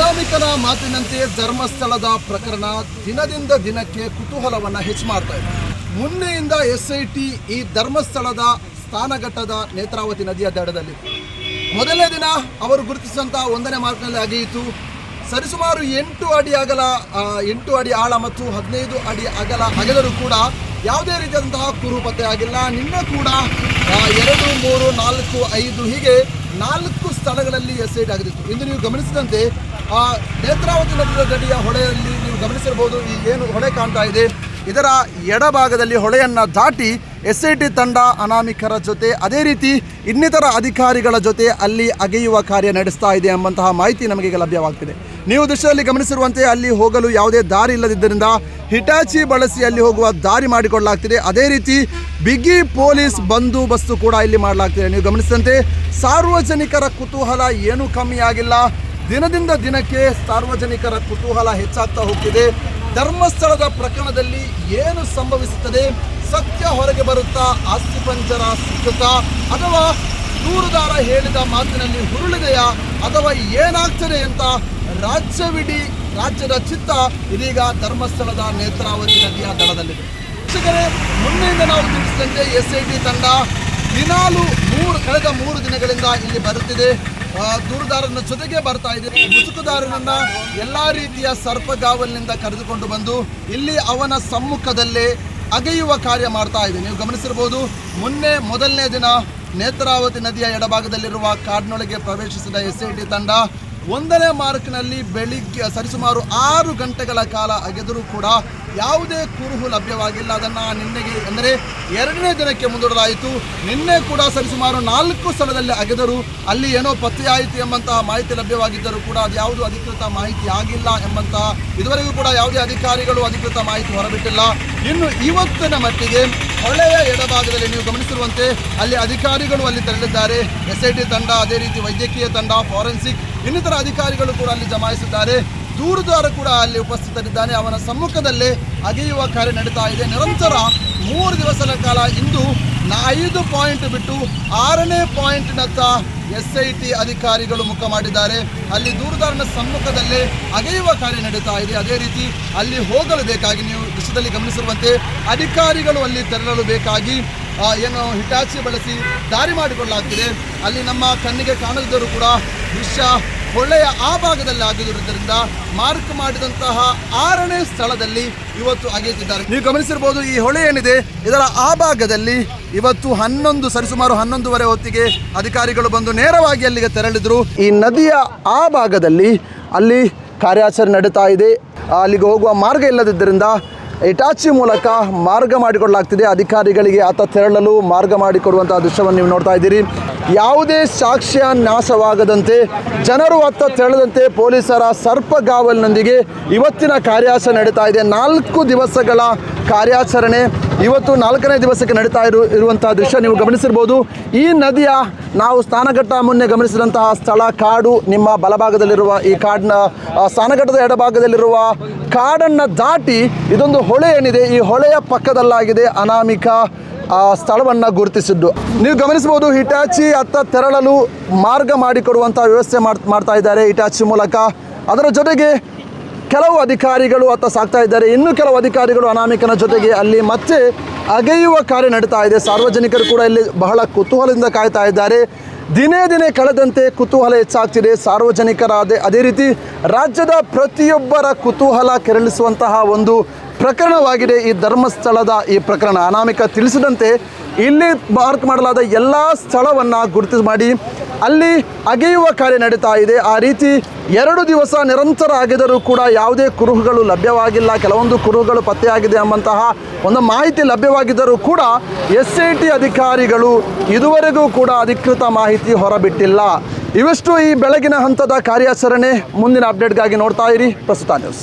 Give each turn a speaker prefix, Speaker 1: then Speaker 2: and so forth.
Speaker 1: ಅನಾಮಿಕನ ಮಾತಿನಂತೆ ಧರ್ಮಸ್ಥಳದ ಪ್ರಕರಣ ದಿನದಿಂದ ದಿನಕ್ಕೆ ಕುತೂಹಲವನ್ನ ಹೆಚ್ಚು ಮಾಡ್ತಾ ಇದೆ. ಮೊನ್ನೆಯಿಂದ ಎಸ್ ಐ ಟಿ ಈ ಧರ್ಮಸ್ಥಳದ ಸ್ಥಾನಘಟ್ಟದ ನೇತ್ರಾವತಿ ನದಿಯ ದಡದಲ್ಲಿ ಮೊದಲನೇ ದಿನ ಅವರು ಗುರುತಿಸಿದಂತಹ ಒಂದನೇ ಮಾರ್ಕ್ನಲ್ಲಿ ಅಗೆಯಿತು. ಸರಿಸುಮಾರು ಎಂಟು ಅಡಿ ಅಗಲ ಎಂಟು ಅಡಿ ಆಳ ಮತ್ತು ಹದಿನೈದು ಅಡಿ ಅಗಲ ಅಗಲರೂ ಕೂಡ ಯಾವುದೇ ರೀತಿಯಾದಂತಹ ಕುರು ಪತ್ತೆ ಆಗಿಲ್ಲ. ನಿನ್ನೆ ಕೂಡ ಎರಡು, ಮೂರು, ನಾಲ್ಕು, ಐದು ಹೀಗೆ ನಾಲ್ಕು ಸ್ಥಳಗಳಲ್ಲಿ ಎಸ್ ಐಟ್ ಟಿ ಆಗದಿತ್ತು. ಇಂದು ನೀವು ಗಮನಿಸಿದಂತೆ ಆ ನೇತ್ರಾವತಿ ನದಿಯ ಗಡಿಯ ಹೊಳೆಯಲ್ಲಿ ನೀವು ಗಮನಿಸಿರಬಹುದು, ಈ ಏನು ಹೊಳೆ ಕಾಣ್ತಾ ಇದೆ. ಇದರ ಎಡಭಾಗದಲ್ಲಿ ಹೊಳೆಯನ್ನು ದಾಟಿ ಎಸ್ ಐ ಟಿ ತಂಡ ಅನಾಮಿಕರ ಜೊತೆ, ಅದೇ ರೀತಿ ಇನ್ನಿತರ ಅಧಿಕಾರಿಗಳ ಜೊತೆ ಅಲ್ಲಿ ಅಗೆಯುವ ಕಾರ್ಯ ನಡೆಸ್ತಾ ಇದೆ ಎಂಬಂತಹ ಮಾಹಿತಿ ನಮಗೆ ಈಗ ಲಭ್ಯವಾಗ್ತಿದೆ. ನೀವು ದೃಶ್ಯದಲ್ಲಿ ಗಮನಿಸಿರುವಂತೆ ಅಲ್ಲಿ ಹೋಗಲು ಯಾವುದೇ ದಾರಿ ಇಲ್ಲದಿದ್ದರಿಂದ ಹಿಟಾಚಿ ಬಳಸಿ ಅಲ್ಲಿ ಹೋಗುವ ದಾರಿ ಮಾಡಿಕೊಳ್ಳಲಾಗ್ತಿದೆ. ಅದೇ ರೀತಿ ಬಿಗಿ ಪೊಲೀಸ್ ಬಂದೋಬಸ್ತು ಕೂಡ ಇಲ್ಲಿ ಮಾಡಲಾಗ್ತಿದೆ. ನೀವು ಗಮನಿಸಿದಂತೆ ಸಾರ್ವಜನಿಕರ ಕುತೂಹಲ ಏನೂ ಕಮ್ಮಿಯಾಗಿಲ್ಲ ದಿನದಿಂದ ದಿನಕ್ಕೆ ಸಾರ್ವಜನಿಕರ ಕುತೂಹಲ ಹೆಚ್ಚಾಗ್ತಾ ಹೋಗ್ತಿದೆ. ಧರ್ಮಸ್ಥಳದ ಪ್ರಕರಣದಲ್ಲಿ ಏನು ಸಂಭವಿಸುತ್ತದೆ? ಸತ್ಯ ಹೊರಗೆ ಬರುತ್ತಾ ಆಸ್ತಿ ಪಂಜರ ಸಿಕ್ಕುತ್ತಾ? ಅಥವಾ ದೂರುದಾರ ಹೇಳಿದ ಮಾತಿನಲ್ಲಿ ಹುರುಳಿದೆಯಾ? ಅಥವಾ ಏನಾಗ್ತದೆ ಅಂತ ರಾಜ್ಯವಿಡೀ, ರಾಜ್ಯದ ಚಿತ್ತ ಇದೀಗ ಧರ್ಮಸ್ಥಳದ ನೇತ್ರಾವತಿ ನದಿಯ ದಡದಲ್ಲಿದೆ. ಶಿಕ್ಷಕರೇ ಮೊನ್ನೆಯಿಂದ ನಾವು ತಿಳಿಸಿದಂತೆ ಎಸ್ ಐ ಟಿ ತಂಡ ದಿನಾಲು ಮೂರು, ಕಳೆದ ಮೂರು ದಿನಗಳಿಂದ ಇಲ್ಲಿ ಬರುತ್ತಿದೆ. ದೂರುದಾರನ ಜೊತೆಗೆ ಬರ್ತಾ ಇದೆ. ಮುಸುಕುದಾರನನ್ನ ಎಲ್ಲಾ ರೀತಿಯ ಸರ್ಪಗಾವಲಿನಿಂದ ಕರೆದುಕೊಂಡು ಬಂದು ಇಲ್ಲಿ ಅವನ ಸಮ್ಮುಖದಲ್ಲೇ ಅಗೆಯುವ ಕಾರ್ಯ ಮಾಡ್ತಾ ಇದೆ. ನೀವು ಗಮನಿಸಿರ್ಬೋದು ಮೊನ್ನೆ ಮೊದಲನೇ ದಿನ ನೇತ್ರಾವತಿ ನದಿಯ ಎಡಭಾಗದಲ್ಲಿರುವ ಕಾಡಿನೊಳಗೆ ಪ್ರವೇಶಿಸಿದ ಎಸ್ ಐ ಟಿ ತಂಡ ಒಂದನೇ ಮಾರ್ಕ್ನಲ್ಲಿ ಬೆಳಿಗ್ಗೆ ಸರಿಸುಮಾರು ಆರು ಗಂಟೆಗಳ ಕಾಲ ಅಗೆದರೂ ಕೂಡ ಯಾವುದೇ ಕುರುಹು ಲಭ್ಯವಾಗಿಲ್ಲ. ಅದನ್ನು ನಿನ್ನೆಗೆ ಅಂದರೆ ಎರಡನೇ ದಿನಕ್ಕೆ ಮುಂದೂಡಲಾಯಿತು. ನಿನ್ನೆ ಕೂಡ ಸರಿಸುಮಾರು ನಾಲ್ಕು ಸ್ಥಳದಲ್ಲಿ ಅಗೆದರು ಅಲ್ಲಿ ಏನೋ ಪತ್ತೆಯಾಯಿತು ಎಂಬಂತಹ ಮಾಹಿತಿ ಲಭ್ಯವಾಗಿದ್ದರೂ ಕೂಡ ಅದು ಯಾವುದು ಅಧಿಕೃತ ಮಾಹಿತಿ ಆಗಿಲ್ಲ ಎಂಬಂತಹ ಇದುವರೆಗೂ ಕೂಡ ಯಾವುದೇ ಅಧಿಕಾರಿಗಳು ಅಧಿಕೃತ ಮಾಹಿತಿ ಹೊರಬಿಟ್ಟಿಲ್ಲ. ಇನ್ನು ಇವತ್ತಿನ ಮಟ್ಟಿಗೆ ಹೊಳೆಯ ಎಡಭಾಗದಲ್ಲಿ ನೀವು ಗಮನಿಸಿರುವಂತೆ ಅಲ್ಲಿ ಅಧಿಕಾರಿಗಳು ಅಲ್ಲಿ ತೆರಳಿದ್ದಾರೆ. ಎಸ್ ಐ ಟಿ ತಂಡ, ಅದೇ ರೀತಿ ವೈದ್ಯಕೀಯ ತಂಡ, ಫಾರೆನ್ಸಿಕ್ ಇನ್ನಿತರ ಅಧಿಕಾರಿಗಳು ಕೂಡ ಅಲ್ಲಿ ಜಮಾಯಿಸಿದ್ದಾರೆ. ದೂರುದಾರ ಕೂಡ ಅಲ್ಲಿ ಉಪಸ್ಥಿತರಿದ್ದಾನೆ. ಅವನ ಸಮ್ಮುಖದಲ್ಲೇ ಅಗೆಯುವ ಕಾರ್ಯ ನಡೀತಾ ಇದೆ. ನಿರಂತರ ಮೂರು ದಿವಸಗಳ ಕಾಲ ಇಂದು ಐದು ಪಾಯಿಂಟ್ ಬಿಟ್ಟು ಆರನೇ ಪಾಯಿಂಟ್ನತ್ತ ಎಸ್ ಐ ಟಿ ಅಧಿಕಾರಿಗಳು ಮುಖ ಮಾಡಿದ್ದಾರೆ. ಅಲ್ಲಿ ದೂರುದಾರನ ಸಮ್ಮುಖದಲ್ಲೇ ಅಗೆಯುವ ಕಾರ್ಯ ನಡೀತಾ ಇದೆ. ಅದೇ ರೀತಿ ಅಲ್ಲಿ ಹೋಗಲು ಬೇಕಾಗಿ ನೀವು ದೃಶ್ಯದಲ್ಲಿ ಗಮನಿಸಿರುವಂತೆ ಅಧಿಕಾರಿಗಳು ಅಲ್ಲಿ ತೆರಳಲು ಬೇಕಾಗಿ ಏನು ಹಿಟಾಚಿ ಬಳಸಿ ದಾರಿ ಮಾಡಿಕೊಳ್ಳಲಾಗ್ತಿದೆ. ಅಲ್ಲಿ ನಮ್ಮ ಕಣ್ಣಿಗೆ ಕಾಣದಿದ್ದರೂ ಕೂಡ ದೃಶ್ಯ ಹೊಳೆಯ ಆ ಭಾಗದಲ್ಲಿ ಆಗಿರುವುದರಿಂದ ಮಾರ್ಕ್ ಮಾಡಿದಂತಹ ಆರನೇ ಸ್ಥಳದಲ್ಲಿ ಇವತ್ತು ಅಗೆಯುತ್ತಿದ್ದಾರೆ. ನೀವು ಗಮನಿಸಿರ್ಬೋದು ಈ ಹೊಳೆ ಏನಿದೆ? ಇದರ ಆ ಭಾಗದಲ್ಲಿ ಇವತ್ತು ಹನ್ನೊಂದು, ಸರಿಸುಮಾರು ಹನ್ನೊಂದುವರೆ ಹೊತ್ತಿಗೆ ಅಧಿಕಾರಿಗಳು ಬಂದು ನೇರವಾಗಿ ಅಲ್ಲಿಗೆ ತೆರಳಿದ್ರು. ಈ ನದಿಯ ಆ ಭಾಗದಲ್ಲಿ ಅಲ್ಲಿ ಕಾರ್ಯಾಚರಣೆ ನಡೀತಾ ಇದೆ. ಅಲ್ಲಿಗೆ ಹೋಗುವ ಮಾರ್ಗ ಇಲ್ಲದಿದ್ದರಿಂದ ಇಟಾಚಿ ಮೂಲಕ ಮಾರ್ಗ ಮಾಡಿಕೊಡಲಾಗ್ತಿದೆ. ಅಧಿಕಾರಿಗಳಿಗೆ ಆತ ತೆರಳಲು ಮಾರ್ಗ ಮಾಡಿಕೊಡುವಂತಹ ದೃಶ್ಯವನ್ನು ನೀವು ನೋಡ್ತಾ ಇದ್ದೀರಿ. ಯಾವುದೇ ಸಾಕ್ಷ್ಯ ನಾಶವಾಗದಂತೆ, ಜನರು ಅತ್ತ ತೆರಳದಂತೆ ಪೊಲೀಸರ ಸರ್ಪಗಾವಲಿನೊಂದಿಗೆ ಇವತ್ತಿನ ಕಾರ್ಯಾಚರಣೆ ನಡೀತಾ ಇದೆ. ನಾಲ್ಕು ದಿವಸಗಳ ಕಾರ್ಯಾಚರಣೆ ಇವತ್ತು ನಾಲ್ಕನೇ ದಿವಸಕ್ಕೆ ನಡೀತಾ ಇರು ಇರುವಂತಹ ದೃಶ್ಯ ನೀವು ಗಮನಿಸಿರ್ಬೋದು. ಈ ನದಿಯ ನಾವು ಸ್ನಾನಘಟ್ಟ ಮುನ್ನೆ ಗಮನಿಸಿದಂತಹ ಸ್ಥಳ ಕಾಡು, ನಿಮ್ಮ ಬಲಭಾಗದಲ್ಲಿರುವ ಈ ಕಾಡಿನ ಸ್ನಾನಘಟ್ಟದ ಎಡಭಾಗದಲ್ಲಿರುವ ಕಾಡನ್ನು ದಾಟಿ ಇದೊಂದು ಹೊಳೆ ಏನಿದೆ, ಈ ಹೊಳೆಯ ಪಕ್ಕದಲ್ಲಾಗಿದೆ ಅನಾಮಿಕ, ಆ, ಸ್ಥಳವನ್ನು ಗುರುತಿಸಿದ್ದು. ನೀವು ಗಮನಿಸಬಹುದು, ಹಿಟಾಚಿ ಅತ್ತ ತೆರಳಲು ಮಾರ್ಗ ಮಾಡಿಕೊಡುವಂಥ ವ್ಯವಸ್ಥೆ ಮಾಡ್ ಮಾಡ್ತಾ ಇದ್ದಾರೆ ಹಿಟಾಚಿ ಮೂಲಕ. ಅದರ ಜೊತೆಗೆ ಕೆಲವು ಅಧಿಕಾರಿಗಳು ಅತ್ತ ಸಾಕ್ತಾ ಇದ್ದಾರೆ. ಇನ್ನು ಕೆಲವು ಅಧಿಕಾರಿಗಳು ಅನಾಮಿಕನ ಜೊತೆಗೆ ಅಲ್ಲಿ ಮತ್ತೆ ಅಗೆಯುವ ಕಾರ್ಯ ನಡೀತಾ ಇದೆ. ಸಾರ್ವಜನಿಕರು ಕೂಡ ಇಲ್ಲಿ ಬಹಳ ಕುತೂಹಲದಿಂದ ಕಾಯ್ತಾ ಇದ್ದಾರೆ. ದಿನೇ ದಿನೇ ಕಳೆದಂತೆ ಕುತೂಹಲ ಹೆಚ್ಚಾಗ್ತಿದೆ. ಸಾರ್ವಜನಿಕರ ಅದೇ ರೀತಿ ರಾಜ್ಯದ ಪ್ರತಿಯೊಬ್ಬರ ಕುತೂಹಲ ಕೆರಳಿಸುವಂತಹ ಒಂದು ಪ್ರಕರಣವಾಗಿದೆ ಈ ಧರ್ಮಸ್ಥಳದ ಈ ಪ್ರಕರಣ. ಅನಾಮಿಕ ತಿಳಿಸಿದಂತೆ ಇಲ್ಲಿ ಮಾರ್ಕ್ ಮಾಡಲಾದ ಎಲ್ಲ ಸ್ಥಳವನ್ನು ಗುರುತು ಮಾಡಿ ಅಲ್ಲಿ ಅಗೆಯುವ ಕಾರ್ಯ ನಡೀತಾ ಇದೆ. ಆ ರೀತಿ ಎರಡು ದಿವಸ ನಿರಂತರ ಆಗಿದರೂ ಕೂಡ ಯಾವುದೇ ಕುರುಹುಗಳು ಲಭ್ಯವಾಗಿಲ್ಲ. ಕೆಲವೊಂದು ಕುರುಹುಗಳು ಪತ್ತೆಯಾಗಿದೆ ಎಂಬಂತಹ ಒಂದು ಮಾಹಿತಿ ಲಭ್ಯವಾಗಿದ್ದರೂ ಕೂಡ ಎಸ್ ಐ ಟಿ ಅಧಿಕಾರಿಗಳು ಇದುವರೆಗೂ ಕೂಡ ಅಧಿಕೃತ ಮಾಹಿತಿ ಹೊರಬಿಟ್ಟಿಲ್ಲ. ಇವೆಷ್ಟು ಈ ಬೆಳಗಿನ ಹಂತದ ಕಾರ್ಯಾಚರಣೆ. ಮುಂದಿನ ಅಪ್ಡೇಟ್ಗಾಗಿ ನೋಡ್ತಾ ಇರಿ. ಪ್ರಸ್ತುತ ನ್ಯೂಸ್.